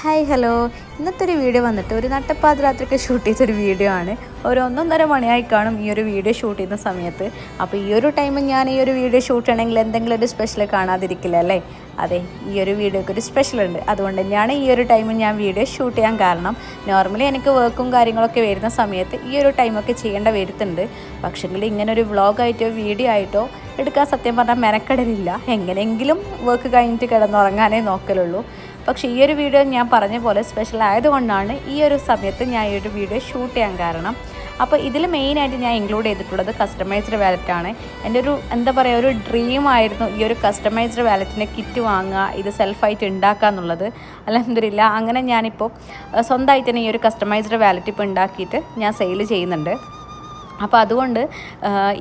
Hi hello. ഇന്നത്തെ ഒരു video വന്നിട്ട് ഒരു നട്ടപ്പാതിരാത്രിക്ക് ഷൂട്ട് ചെയ്തൊരു വീഡിയോ ആണ്. ഒരു ഒന്നൊന്നര മണിയായി കാണും ഈ ഒരു വീഡിയോ ഷൂട്ട് ചെയ്യുന്ന സമയത്ത്. അപ്പോൾ ഈ ഒരു ടൈമിൽ ഞാൻ ഈ ഒരു വീഡിയോ ഷൂട്ട് ചെയ്യണമെങ്കിൽ എന്തെങ്കിലും ഒരു സ്പെഷ്യൽ കാണാതിരിക്കില്ല അല്ലേ? അതെ ഈ ഒരു വീഡിയോക്ക് ഒരു സ്പെഷ്യൽ ഉണ്ട്. അതുകൊണ്ട് ഞാൻ ഈ ഒരു ടൈമിൽ ഞാൻ വീഡിയോ ഷൂട്ട് ചെയ്യാൻ കാരണം. നോർമലി എനിക്ക് വർക്കും കാര്യങ്ങളൊക്കെ വരുന്ന സമയത്ത് ഈ ഒരു ടൈമൊക്കെ ചെയ്യേണ്ട വരുത്തുണ്ട് പക്ഷേങ്കിൽ ഇങ്ങനെ ഒരു വ്ളോഗായിട്ടോ വീഡിയോ ആയിട്ടോ എടുക്കാൻ സത്യം പറഞ്ഞാൽ മെനക്കെടലില്ല. എങ്ങനെയെങ്കിലും വർക്ക് കഴിഞ്ഞിട്ട് കിടന്നുറങ്ങാനേ നോക്കലുള്ളൂ. പക്ഷേ ഈ ഒരു വീഡിയോ ഞാൻ പറഞ്ഞ പോലെ സ്പെഷ്യൽ ആയതുകൊണ്ടാണ് ഈ ഒരു സമയത്ത് ഞാൻ ഈ ഒരു വീഡിയോ ഷൂട്ട് ചെയ്യാൻ കാരണം. അപ്പോൾ ഇതിൽ മെയിനായിട്ട് ഞാൻ ഇൻക്ലൂഡ് ചെയ്തിട്ടുള്ളത് കസ്റ്റമൈസ്ഡ് വാലറ്റാണ് എന്റെ ഒരു എന്താ പറയുക ഒരു ഡ്രീം ആയിരുന്നു ഈ ഒരു കസ്റ്റമൈസ്ഡ് വാലറ്റിന്റെ കിറ്റ് വാങ്ങുക ഇത് സെൽഫായിട്ട് ഉണ്ടാക്കുക എന്നുള്ളത്. അലഹമില്ല അങ്ങനെ ഞാനിപ്പോൾ സ്വന്തമായിട്ട് തന്നെ ഈ ഒരു കസ്റ്റമൈസ്ഡ് വാലറ്റ് ഇപ്പോൾ ഉണ്ടാക്കിയിട്ട് ഞാൻ സെയിൽ ചെയ്യുന്നുണ്ട്. അപ്പോൾ അതുകൊണ്ട്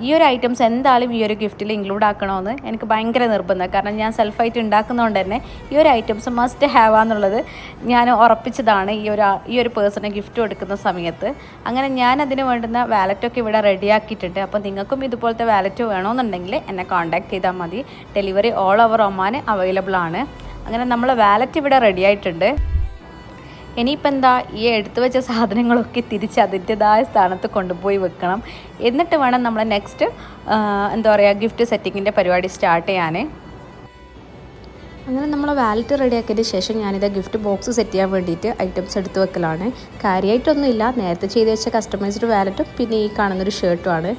ഈ ഒരു ഐറ്റംസ് എന്തായാലും ഈ ഒരു ഗിഫ്റ്റിൽ ഇൻക്ലൂഡ് ആക്കണമെന്ന് എനിക്ക് ഭയങ്കര നിർബന്ധം. കാരണം ഞാൻ സെൽഫായിട്ട് ഉണ്ടാക്കുന്നതുകൊണ്ട് തന്നെ ഈ ഒരു ഐറ്റംസ് മസ്റ്റ് ഹാവ് എന്നുള്ളത് ഞാൻ ഉറപ്പിച്ചതാണ് ഈ ഒരു ഈ ഒരു പേഴ്സണെ ഗിഫ്റ്റ് കൊടുക്കുന്ന സമയത്ത്. അങ്ങനെ ഞാൻ അതിന് വേണ്ടുന്ന വാലറ്റൊക്കെ ഇവിടെ റെഡിയാക്കിയിട്ടുണ്ട് അപ്പോൾ നിങ്ങൾക്കും ഇതുപോലത്തെ വാലറ്റ് വേണമെന്നുണ്ടെങ്കിൽ എന്നെ കോൺടാക്ട് ചെയ്താൽ മതി. Delivery all over Oman available ആണ്. അങ്ങനെ നമ്മൾ വാലറ്റ് ഇവിടെ റെഡി ആയിട്ടുണ്ട്. ഇനിയിപ്പോൾ എന്താ ഈ എടുത്തു വെച്ച സാധനങ്ങളൊക്കെ തിരിച്ച് അതിന്റെതായ സ്ഥാനത്ത് കൊണ്ടുപോയി വെക്കണം. എന്നിട്ട് വേണം നമ്മൾ നെക്സ്റ്റ് എന്താ പറയുക ഗിഫ്റ്റ് സെറ്റിങ്ങിന്റെ പരിപാടി സ്റ്റാർട്ട് ചെയ്യാൻ അങ്ങനെ നമ്മൾ വാലറ്റ് റെഡിയാക്കിയതിന് ശേഷം ഞാനിത് ഗിഫ്റ്റ് ബോക്സ് സെറ്റ് ചെയ്യാൻ വേണ്ടിയിട്ട് ഐറ്റംസ് എടുത്ത് വെക്കലാണ്. കാര്യമായിട്ടൊന്നുമില്ല നേരത്തെ ചെയ്ത് വെച്ച കസ്റ്റമൈസ്ഡ് വാലറ്റും പിന്നെ ഈ കാണുന്നൊരു ഷർട്ടുമാണ്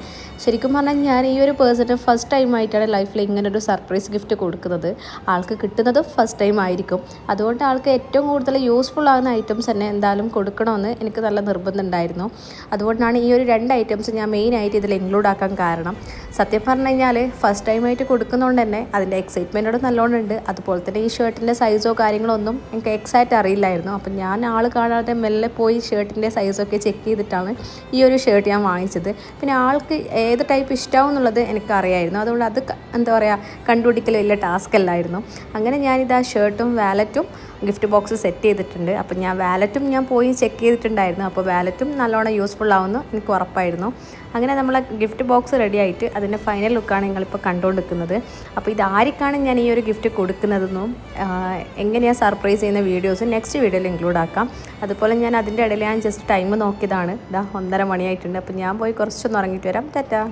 ശരിക്കും പറഞ്ഞാൽ ഞാൻ ഈ ഒരു പേഴ്സണ് ഫസ്റ്റ് ടൈം ആയിട്ടാണ് ലൈഫിൽ ഇങ്ങനെ ഒരു സർപ്രൈസ് ഗിഫ്റ്റ് കൊടുക്കുന്നത്. ആൾക്ക് കിട്ടുന്നത് ഫസ്റ്റ് ടൈം ആയിരിക്കും. അതുകൊണ്ട് ആൾക്ക് ഏറ്റവും കൂടുതൽ യൂസ്ഫുൾ ആകുന്ന ഐറ്റംസ് തന്നെ എന്തായാലും കൊടുക്കണമെന്ന് എനിക്ക് നല്ല നിർബന്ധം ഉണ്ടായിരുന്നു. അതുകൊണ്ടാണ് ഈ ഒരു രണ്ട് ഐറ്റംസ് ഞാൻ മെയിനായിട്ട് ഇതിൽ ഇൻക്ലൂഡ് ആക്കാൻ കാരണം. സത്യം പറഞ്ഞു കഴിഞ്ഞാൽ ഫസ്റ്റ് ടൈം ആയിട്ട് കൊടുക്കുന്നതുകൊണ്ട് തന്നെ അതിന്റെ എക്സൈറ്റ്മെന്റോട് നല്ലോണം ഉണ്ട്. അതുപോലെ തന്നെ ഈ ഷർട്ടിന്റെ സൈസോ കാര്യങ്ങളോ ഒന്നും എനിക്ക് എക്സാക്റ്റ് അറിയില്ലായിരുന്നു. അപ്പം ഞാൻ ആൾ കാണാതെ മെല്ലെ പോയി ഷർട്ടിന്റെ സൈസൊക്കെ ചെക്ക് ചെയ്തിട്ടാണ് ഈ ഒരു ഷർട്ട് ഞാൻ വാങ്ങിച്ചത്. പിന്നെ ആൾക്ക് ഏത് ടൈപ്പ് ഇഷ്ടമാവും എന്നുള്ളത് എനിക്കറിയായിരുന്നു. അതുകൊണ്ട് അത് എന്താ പറയുക കണ്ടുപിടിക്കൽ വലിയ ടാസ്ക് അല്ലായിരുന്നു. അങ്ങനെ ഞാനിത് ആ ഷർട്ടും വാലറ്റും ഗിഫ്റ്റ് ബോക്സ് സെറ്റ് ചെയ്തിട്ടുണ്ട്. അപ്പം ഞാൻ വാലറ്റും ഞാൻ പോയി ചെക്ക് ചെയ്തിട്ടുണ്ടായിരുന്നു. അപ്പോൾ വാലറ്റും നല്ലോണം യൂസ്ഫുൾ ആവുമെന്ന് എനിക്ക് ഉറപ്പായിരുന്നു. അങ്ങനെ നമ്മളെ ഗിഫ്റ്റ് ബോക്സ് റെഡി ആയിട്ട് അതിന്റെ ഫൈനൽ ലുക്കാണ് നിങ്ങളിപ്പോൾ കണ്ടുകൊണ്ടിരിക്കുന്നത്. അപ്പോൾ ഇത് ആർക്കാണ് ഞാൻ ഈ ഒരു ഗിഫ്റ്റ് കൊടുക്കുന്നതെന്നും ആഹ് എങ്ങനെയാണ് സർപ്രൈസ് ചെയ്യുന്ന വീഡിയോസ് നെക്സ്റ്റ് വീഡിയോയിൽ ഇൻക്ലൂഡ് ആക്കാം. അതുപോലെ ഞാൻ അതിന്റെ ഇടയിൽ ഞാൻ ജസ്റ്റ് ടൈം നോക്കിയതാണ്. ഇതാ ഒന്നര മണിയായിട്ടുണ്ട്. അപ്പോൾ ഞാൻ പോയി കുറച്ചൊന്ന് ഉറങ്ങിയിട്ട് വരാം. ടാറ്റാ.